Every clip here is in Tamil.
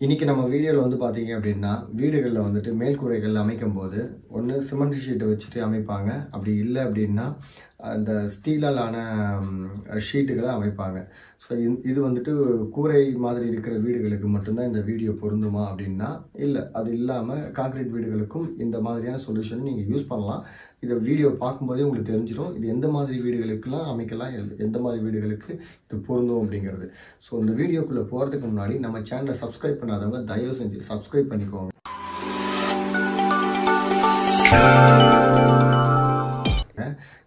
இன்றைக்கி நம்ம வீடியோவில் வந்து பார்த்தீங்க அப்படின்னா வீடுகளில் வந்துட்டு மேல்கூரைகள் அமைக்கும் போது ஒன்று சிமெண்ட் ஷீட்டை வச்சுட்டு அமைப்பாங்க. அப்படி இல்லை அப்படின்னா அந்த ஸ்டீலாலான ஷீட்டுகளை அமைப்பாங்க. ஸோ இது வந்துட்டு கூரை மாதிரி இருக்கிற வீடுகளுக்கு மட்டும்தான் இந்த வீடியோ பொருந்துமா அப்படின்னா இல்லை. அது இல்லாமல் கான்க்ரீட் வீடுகளுக்கும் இந்த மாதிரியான சொல்யூஷன் நீங்கள் யூஸ் பண்ணலாம். இதை வீடியோ பார்க்கும்போதே உங்களுக்கு தெரிஞ்சிடும் இது எந்த மாதிரி வீடுகளுக்கெல்லாம் அமைக்கலாம்? எந்த- எந்த மாதிரி வீடுகளுக்கு இது பொருந்தும் அப்படிங்கிறது. ஸோ இந்த வீடியோக்குள்ளே போகிறதுக்கு முன்னாடி நம்ம சேனலை சப்ஸ்கிரைப் பண்ணாதவங்க தயவு செஞ்சு சப்ஸ்கிரைப் பண்ணிக்கோங்க.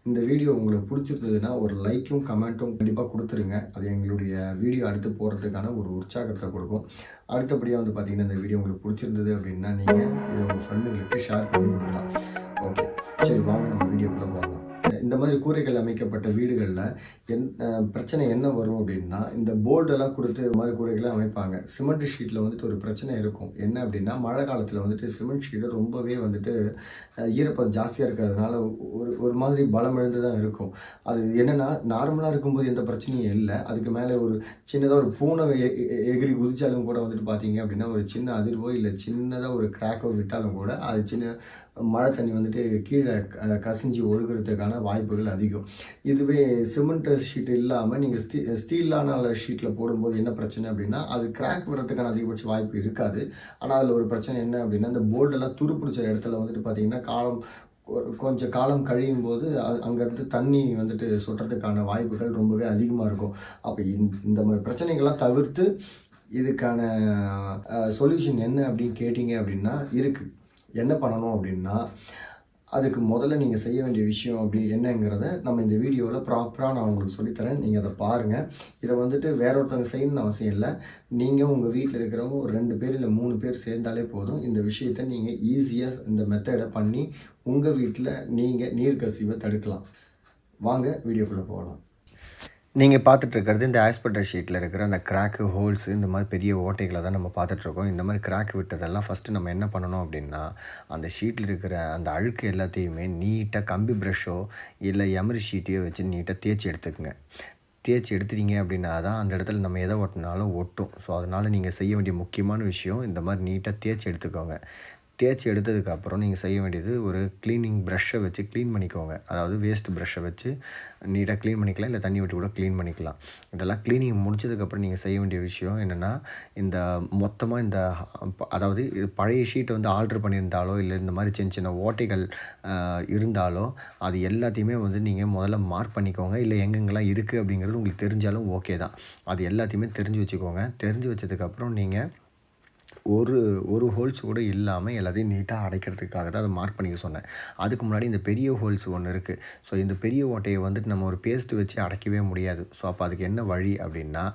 இந்த வீடியோ உங்களுக்கு பிடிச்சிருந்ததுன்னா ஒரு லைக்கும் கமெண்ட்டும் கண்டிப்பாக கொடுத்துருங்க. அது எங்களுடைய வீடியோ அடுத்து போடுறதுக்கான ஒரு உற்சாகத்தை கொடுக்கும். அடுத்தபடியாக வந்து பார்த்தீங்கன்னா இந்த வீடியோ உங்களுக்கு பிடிச்சிருந்தது அப்படின்னா நீங்கள் இதை உங்கள் ஃப்ரெண்டுங்களுக்கு ஷேர் பண்ணி கொடுக்கலாம். ஓகே சரி வாங்க நம்ம வீடியோக்குள்ளே போகலாம். இந்த மாதிரி கூரைகள் அமைக்கப்பட்ட வீடுகளில் என் பிரச்சனை என்ன வரும் அப்படின்னா இந்த போர்டெல்லாம் கொடுத்து இந்த மாதிரி கூரைகளை அமைப்பாங்க. சிமெண்ட் ஷீட்டில் வந்துட்டு ஒரு பிரச்சனை இருக்கும். என்ன அப்படின்னா மழை காலத்தில் வந்துட்டு சிமெண்ட் ஷீட்டு ரொம்பவே வந்துட்டு ஈரப்பதம் ஜாஸ்தியாக இருக்கிறதுனால ஒரு ஒரு மாதிரி பலம் எழுந்து தான் இருக்கும். அது என்னென்னா நார்மலாக இருக்கும்போது எந்த பிரச்சனையும் இல்லை. அதுக்கு மேலே ஒரு சின்னதாக ஒரு பூனை எகிரி குதிச்சாலும் கூட வந்துட்டு பார்த்தீங்க அப்படின்னா ஒரு சின்ன அதிர்வோ இல்லை சின்னதாக ஒரு கிராக்கோ விட்டாலும் கூட அது சின்ன மழை தண்ணி வந்துட்டு கீழே கசிஞ்சு ஒழுகிறதுக்கான வாய்ப்புகள் அதிகம். இதுவே சிமெண்ட் ஷீட் இல்லாமல் நீங்கள் ஸ்டீ ஸ்டீலான ஷீட்டில் போடும்போது என்ன பிரச்சனை அப்படின்னா அது கிராக் வர்றதுக்கான அதிகபட்ச வாய்ப்பு இருக்காது. ஆனால் அதில் ஒரு பிரச்சனை என்ன அப்படின்னா இந்த போர்டெல்லாம் துருப்பிடிச்ச இடத்துல வந்துட்டு பார்த்தீங்கன்னா காலம் ஒரு- கொஞ்சம் காலம் கழியும் போது அ- அங்கேருந்து தண்ணி வந்துட்டு சொட்டுறதுக்கான வாய்ப்புகள் ரொம்பவே அதிகமாக இருக்கும். அப்போ இந்த மாதிரி பிரச்சனைகள்லாம் தவிர்த்து இதுக்கான சொல்யூஷன் என்ன அப்படின்னு கேட்டிங்க அப்படின்னா இருக்குது என்ன பண்ணணும் அப்படின்னா அதுக்கு முதல்ல நீங்கள் செய்ய வேண்டிய விஷயம் அப்படி என்னங்கிறத நம்ம இந்த வீடியோவில் ப்ராப்பராக நான் உங்களுக்கு சொல்லித்தரேன். நீங்கள் அதை பாருங்கள் இதை வந்துட்டு வேற ஒருத்தவங்க செய்யணும்னு அவசியம் இல்லை. நீங்கள் உங்கள் வீட்டில் இருக்கிறவங்க ஒரு ரெண்டு பேர் இல்லை மூணு பேர் சேர்ந்தாலே போதும். இந்த விஷயத்தை நீங்கள் ஈஸியாக இந்த மெத்தடை பண்ணி உங்கள் வீட்டில் நீங்கள் நீர்க்கசிவை தடுக்கலாம். வாங்க வீடியோக்குள்ளே போகலாம். நீங்கள் பார்த்துட்ருக்கிறது இந்த ஆஸ்பெட்டர் ஷீட்டில் இருக்கிற அந்த கிராக்கு ஹோல்ஸ் இந்த மாதிரி பெரிய ஓட்டைகளை தான் நம்ம பார்த்துட்ருக்கோம். இந்த மாதிரி கிராக் விட்டதெல்லாம் ஃபஸ்ட்டு நம்ம என்ன பண்ணணும் அப்படின்னா அந்த ஷீட்டில் இருக்கிற அந்த அழுக்கு எல்லாத்தையுமே நீட்டாக கம்பி ப்ரஷ்ஷோ இல்லை எமரி ஷீட்டையோ வச்சு நீட்டாக தேய்ச்சி எடுத்துக்கோங்க. தேய்ச்சி எடுத்துட்டீங்க அப்படின்னா தான் அந்த இடத்துல நம்ம எதை ஒட்டினாலும் ஒட்டும். ஸோ அதனால் நீங்கள் செய்ய வேண்டிய முக்கியமான விஷயம் இந்த மாதிரி நீட்டாக தேய்ச்சி எடுத்துக்கோங்க. தேய்ச்சி எடுத்ததுக்கப்புறம் நீங்கள் செய்ய வேண்டியது ஒரு க்ளீனிங் ப்ரஷ்ஷை வச்சு க்ளீன் பண்ணிக்கோங்க. அதாவது வேஸ்ட் ப்ரஷ்ஷை வச்சு நீட்டாக க்ளீன் பண்ணிக்கலாம் இல்லை தண்ணி விட்டு கூட க்ளீன் பண்ணிக்கலாம். இதெல்லாம் க்ளீனிங் முடிச்சதுக்கப்புறம் நீங்கள் செய்ய வேண்டிய விஷயம் என்னென்னா இந்த மொத்தமாக இந்த அதாவது இது பழைய ஷீட்டை வந்து ஆல்ட்ரு பண்ணியிருந்தாலோ இல்லை இந்த மாதிரி சின்ன சின்ன ஓட்டைகள் இருந்தாலோ அது எல்லாத்தையுமே வந்து நீங்கள் முதல்ல மார்க் பண்ணிக்கோங்க. இல்லை எங்கெங்கெல்லாம் இருக்குது அப்படிங்கிறது உங்களுக்கு தெரிஞ்சாலும் ஓகே தான். அது எல்லாத்தையுமே தெரிஞ்சு வச்சுக்கோங்க. தெரிஞ்சு வச்சதுக்கப்புறம் நீங்கள் ஒரு ஒரு ஹோல்ஸ் கூட இல்லாமல் எல்லாத்தையும் நீட்டாக அடைக்கிறதுக்காக தான் அதை மார்க் பண்ணிக்க சொன்னேன். அதுக்கு முன்னாடி இந்த பெரிய ஹோல்ஸ் ஒன்று இருக்குது ஸோ இந்த பெரிய ஓட்டையை வந்துட்டு நம்ம ஒரு பேஸ்ட் வச்சு அடைக்கவே முடியாது. ஸோ அப்போ அதுக்கு என்ன வழி அப்படின்னா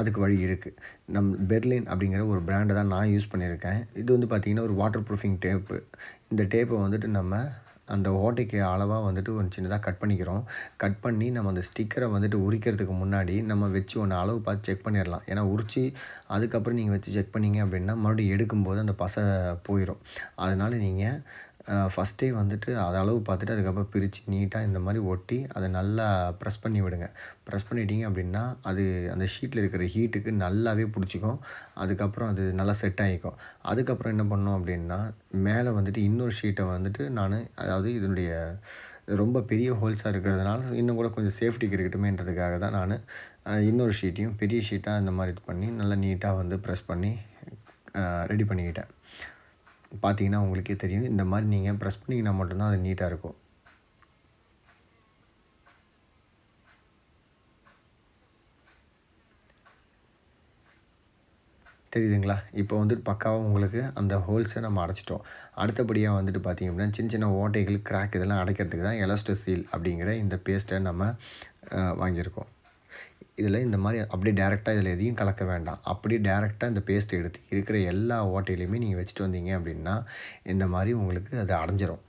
அதுக்கு வழி இருக்குது நம் பெர்லின் அப்படிங்கிற ஒரு பிராண்டை தான் நான் யூஸ் பண்ணியிருக்கேன். இது வந்து பார்த்திங்கன்னா ஒரு வாட்டர் ப்ரூஃபிங் டேப்பு இந்த டேப்பை வந்துட்டு நம்ம அந்த ஓட்டைக்கு அளவாக வந்துட்டு ஒரு சின்னதாக கட் பண்ணிக்கிறோம். கட் பண்ணி நம்ம அந்த ஸ்டிக்கரை வந்துட்டு உரிக்கிறதுக்கு முன்னாடி நம்ம வச்சு ஒன்று அளவு பார்த்து செக் பண்ணிடலாம். ஏன்னா உரித்து அதுக்கப்புறம் நீங்கள் வச்சு செக் பண்ணீங்க அப்படின்னா மறுபடியும் எடுக்கும்போது அந்த பசை போயிடும் அதனால் நீங்கள் ஃபஸ்ட்டே வந்துட்டு அது அளவு பார்த்துட்டு அதுக்கப்புறம் பிரித்து நீட்டாக இந்த மாதிரி ஒட்டி அதை நல்லா ப்ரெஸ் பண்ணி விடுங்க. ப்ரெஸ் பண்ணிட்டீங்க அப்படின்னா அது அந்த ஷீட்டில் இருக்கிற ஹீட்டுக்கு நல்லாவே பிடிச்சிக்கும். அதுக்கப்புறம் அது நல்லா செட் ஆகிக்கும். அதுக்கப்புறம் என்ன பண்ணோம் அப்படின்னா மேலே வந்துட்டு இன்னொரு ஷீட்டை வந்துட்டு நான் அதாவது இதனுடைய ரொம்ப பெரிய ஹோல்ஸாக இருக்கிறதுனால இன்னும் கூட கொஞ்சம் சேஃப்டிக்கு இருக்கட்டுமேன்றதுக்காக தான் நான் இன்னொரு ஷீட்டையும் பெரிய ஷீட்டாக இந்த மாதிரி இது பண்ணி நல்லா நீட்டாக வந்து ப்ரெஸ் பண்ணி ரெடி பண்ணிக்கிட்டேன். பார்த்தீங்கன்னா உங்களுக்கே தெரியும். இந்த மாதிரி நீங்கள் ப்ரெஸ் பண்ணிங்கன்னா மட்டும்தான் அது நீட்டாக இருக்கும். தெரியுதுங்களா? இப்போ வந்துட்டு பக்காவாக உங்களுக்கு அந்த ஹோல்ஸை நம்ம அடைச்சிட்டோம். அடுத்தபடியாக வந்துட்டு பார்த்திங்க அப்படின்னா சின்ன சின்ன ஓட்டைகள் கிராக் இதெல்லாம் அடைக்கிறதுக்கு தான் எலஸ்டோசீல் அப்படிங்கிற இந்த பேஸ்ட்டை நம்ம வாங்கியிருக்கோம். இதில் இந்த மாதிரி அப்படியே டேரெக்டாக இதில் எதையும் கலக்க வேண்டாம். அப்படியே டேரெக்டாக இந்த பேஸ்ட்டை எடுத்து இருக்கிற எல்லா ஓட்டையிலையுமே நீங்கள் வச்சுட்டு வந்தீங்க அப்படின்னா இந்த மாதிரி உங்களுக்கு அது அடைஞ்சிரும்.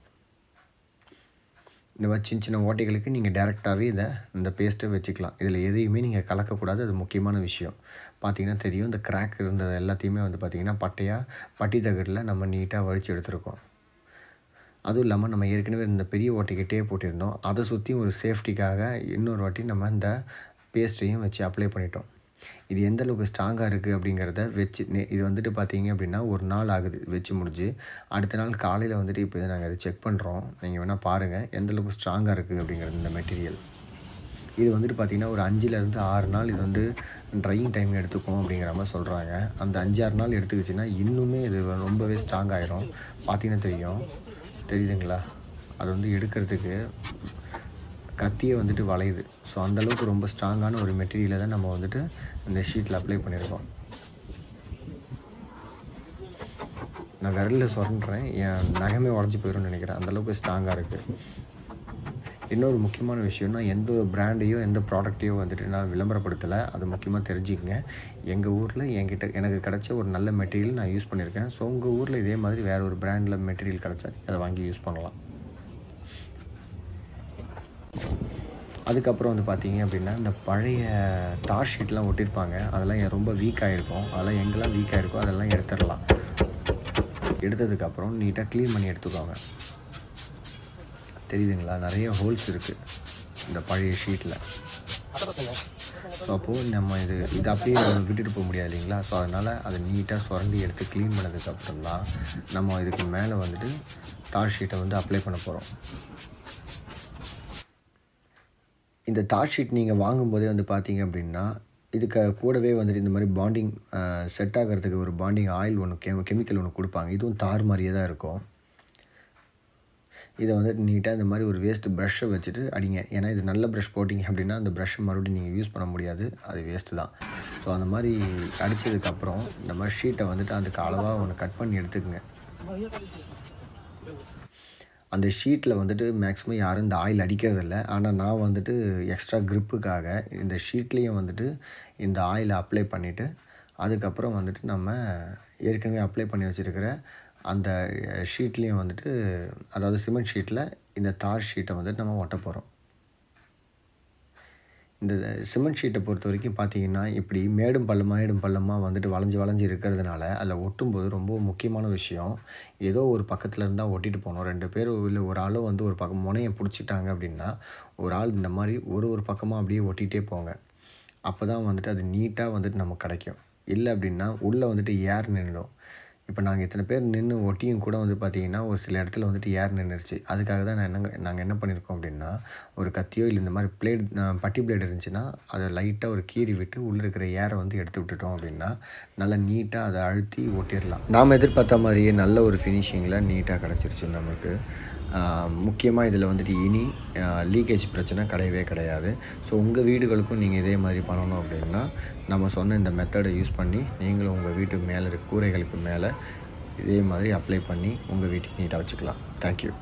இந்த மாதிரி சின்ன சின்ன ஓட்டைகளுக்கு நீங்கள் டேரெக்டாகவே இதை இந்த பேஸ்ட்டை வச்சுக்கலாம். இதில் எதையுமே நீங்கள் கலக்கக்கூடாது அது முக்கியமான விஷயம். பார்த்திங்கன்னா தெரியும் இந்த கிராக் இருந்தது எல்லாத்தையுமே வந்து பார்த்திங்கன்னா பட்டையாக பட்டி தகட்டில் நம்ம நீட்டாக வழித்து எடுத்துருக்கோம். அதுவும் இல்லாமல் நம்ம ஏற்கனவே இந்த பெரிய ஓட்டைக்கு டேப் போட்டிருந்தோம். அதை சுற்றி ஒரு சேஃப்டிக்காக இன்னொரு வாட்டி நம்ம இந்த பேஸ்ட்டையும் வச்சு அப்ளை பண்ணிட்டோம். இது எந்த அளவுக்கு ஸ்ட்ராங்காக இருக்குது அப்படிங்கிறத வச்சு நே- இது வந்துட்டு பார்த்தீங்க அப்படின்னா ஒரு நாள் ஆகுது வச்சு முடிஞ்சு. அடுத்த நாள் காலையில் வந்துட்டு இப்போ இதை நாங்கள் அதை செக் பண்ணுறோம் நீங்கள் வேணால் பாருங்கள் எந்த அளவுக்கு ஸ்ட்ராங்காக இருக்குது அப்படிங்கிறது இந்த மெட்டீரியல் இது வந்துட்டு பார்த்திங்கன்னா ஒரு அஞ்சுலேருந்து ஆறு நாள் இது வந்து ட்ரையிங் டைம் எடுத்துக்கும் அப்படிங்கிற மாதிரி சொல்கிறாங்க அந்த அஞ்சு ஆறு நாள் எடுத்துக்கிச்சின்னா இன்னுமே இது ரொம்பவே ஸ்ட்ராங் ஆயிரும் பார்த்தீங்கன்னா தெரியும். தெரியுதுங்களா? அது வந்து எடுக்கிறதுக்கு கத்தியை வந்துட்டு வளையுது. ஸோ அந்தளவுக்கு ரொம்ப ஸ்ட்ராங்கான ஒரு மெட்டீரியலை தான் நம்ம வந்துட்டு இந்த ஷீட்டில் அப்ளை பண்ணியிருக்கோம் நான் விரலில் சொல்கிறேன் என் நகமே உடஞ்சி போயிடும்னு நினைக்கிறேன். அந்தளவுக்கு ஸ்ட்ராங்காக இருக்குது இன்னொரு முக்கியமான விஷயம்னா எந்த ஒரு பிராண்டையோ எந்த ப்ராடக்ட்டையோ வந்துட்டு நான் விளம்பரப்படுத்தலை. அது முக்கியமாக தெரிஞ்சுக்கங்க. எங்கள் ஊரில் என்கிட்ட எனக்கு கிடச்ச ஒரு நல்ல மெட்டீரியல் நான் யூஸ் பண்ணியிருக்கேன் ஸோ உங்கள் ஊரில் இதே மாதிரி வேறு ஒரு பிராண்டில் மெட்டீரியல் கிடைச்சா அதை வாங்கி யூஸ் பண்ணலாம். அதுக்கப்புறம் வந்து பார்த்தீங்க அப்படின்னா இந்த பழைய தார் ஷீட்லாம் ஒட்டியிருப்பாங்க அதெல்லாம் ரொம்ப வீக் ஆகிருக்கும் அதெல்லாம் எங்கெல்லாம் வீக் ஆகிருக்கோ அதெல்லாம் எடுத்துடலாம். எடுத்ததுக்கப்புறம் நீட்டாக க்ளீன் பண்ணி எடுத்துக்கோங்க. தெரியுதுங்களா? நிறைய ஹோல்ஸ் இருக்குது இந்த பழைய ஷீட்டில் ஸோ அப்போது நம்ம இது இது அப்படியே விட்டுட்டு போக முடியாது இல்லைங்களா? ஸோ அதனால் அதை நீட்டாக சுரண்டி எடுத்து க்ளீன் பண்ணதுக்கப்புறம் தான் நம்ம இதுக்கு மேலே வந்துட்டு தார் ஷீட்டை வந்து அப்ளை பண்ண போகிறோம் இந்த தார் ஷீட் நீங்கள் வாங்கும்போதே வந்து பார்த்தீங்க அப்படின்னா இதுக்கு கூடவே வந்துட்டு இந்த மாதிரி பாண்டிங் செட் ஆகிறதுக்கு ஒரு பாண்டிங் ஆயில் ஒன்று கெ கெமிக்கல் ஒன்று கொடுப்பாங்க. இதுவும் தார் மாதிரியே தான் இருக்கும். இதை வந்துட்டு நீட்டாக இந்த மாதிரி ஒரு வேஸ்ட்டு ப்ரஷ்ஷை வச்சுட்டு அடிங்க. ஏன்னா இது நல்ல ப்ரஷ் போட்டிங்க அப்படின்னா அந்த ப்ரஷ்ஷை மறுபடியும் நீங்கள் யூஸ் பண்ண முடியாது. அது வேஸ்ட்டு தான். ஸோ அந்த மாதிரி அடித்ததுக்கப்புறம் இந்த மாதிரி ஷீட்டை வந்துட்டு அதுக்கு அளவாக ஒன்று கட் பண்ணி எடுத்துக்கங்க. அந்த ஷீட்டில் வந்துட்டு மேக்ஸிமம் யாரும் இந்த ஆயில் அடிக்கிறதில்ல. ஆனால் நான் வந்துட்டு எக்ஸ்ட்ரா க்ரிப்புக்காக இந்த ஷீட்லேயும் வந்துட்டு இந்த ஆயிலை அப்ளை பண்ணிவிட்டு அதுக்கப்புறம் வந்துட்டு நம்ம ஏற்கனவே அப்ளை பண்ணி வச்சுருக்கிற அந்த eh, ஷீட்லேயும் வந்துட்டு அதாவது சிமெண்ட் ஷீட்டில் இந்த தார் ஷீட்டை வந்துட்டு நம்ம ஒட்ட போகிறோம் இந்த சிமெண்ட் ஷீட்டை பொறுத்த வரைக்கும் பார்த்தீங்கன்னா இப்படி மேடும் பள்ளமாக மேடும் பள்ளமாக வந்துட்டு வளைஞ்சு வளைஞ்சு இருக்கிறதுனால அதில் ஒட்டும்போது ரொம்ப முக்கியமான விஷயம் ஏதோ ஒரு பக்கத்தில் இருந்தால் ஒட்டிட்டு போகணும். ரெண்டு பேர் இல்லை ஒரு ஆளும் வந்து ஒரு பக்கம் முனையை பிடிச்சிட்டாங்க அப்படின்னா ஒரு ஆள் இந்த மாதிரி ஒரு ஒரு பக்கமாக அப்படியே ஒட்டிகிட்டே போங்க. அப்போ தான் வந்துட்டு அது நீட்டாக வந்துட்டு நமக்கு கிடைக்கும். இல்லை அப்படின்னா உள்ளே வந்துட்டு ஏர் நின்றுடும். இப்போ நாங்கள் இத்தனை பேர் நின்று ஒட்டியும் கூட வந்து பார்த்தீங்கன்னா ஒரு சில இடத்துல வந்துட்டு ஏர் நின்றுச்சு அதுக்காக தான் நான் என்ன நாங்கள் என்ன பண்ணியிருக்கோம் அப்படின்னா ஒரு கத்தியோ இல்லை இந்த மாதிரி பிளேட் பட்டி பிளேட் இருந்துச்சுன்னா அதை லைட்டாக ஒரு கீறி விட்டு உள்ளே இருக்கிற ஏரை வந்து எடுத்து விட்டுட்டோம் அப்படின்னா நல்லா நீட்டாக அதை அழுத்தி ஒட்டிடலாம். நாம் எதிர்பார்த்த மாதிரியே நல்ல ஒரு ஃபினிஷிங்கில் நீட்டாக கிடச்சிருச்சு நம்மளுக்கு. முக்கியமாக இதில் வந்துட்டு இனி லீக்கேஜ் பிரச்சனை கிடையவே கிடையாது. ஸோ உங்கள் வீடுகளுக்கும் நீங்கள் இதே மாதிரி பண்ணணும் அப்படின்னா நம்ம சொன்ன இந்த மெத்தடை யூஸ் பண்ணி நீங்களும் உங்கள் வீட்டு மேலே இருக்க கூரைகளுக்கு மேலே இதே மாதிரி அப்ளை பண்ணி உங்கள் வீட்டுக்கு நீட்டாக வச்சுக்கலாம். தேங்க்யூ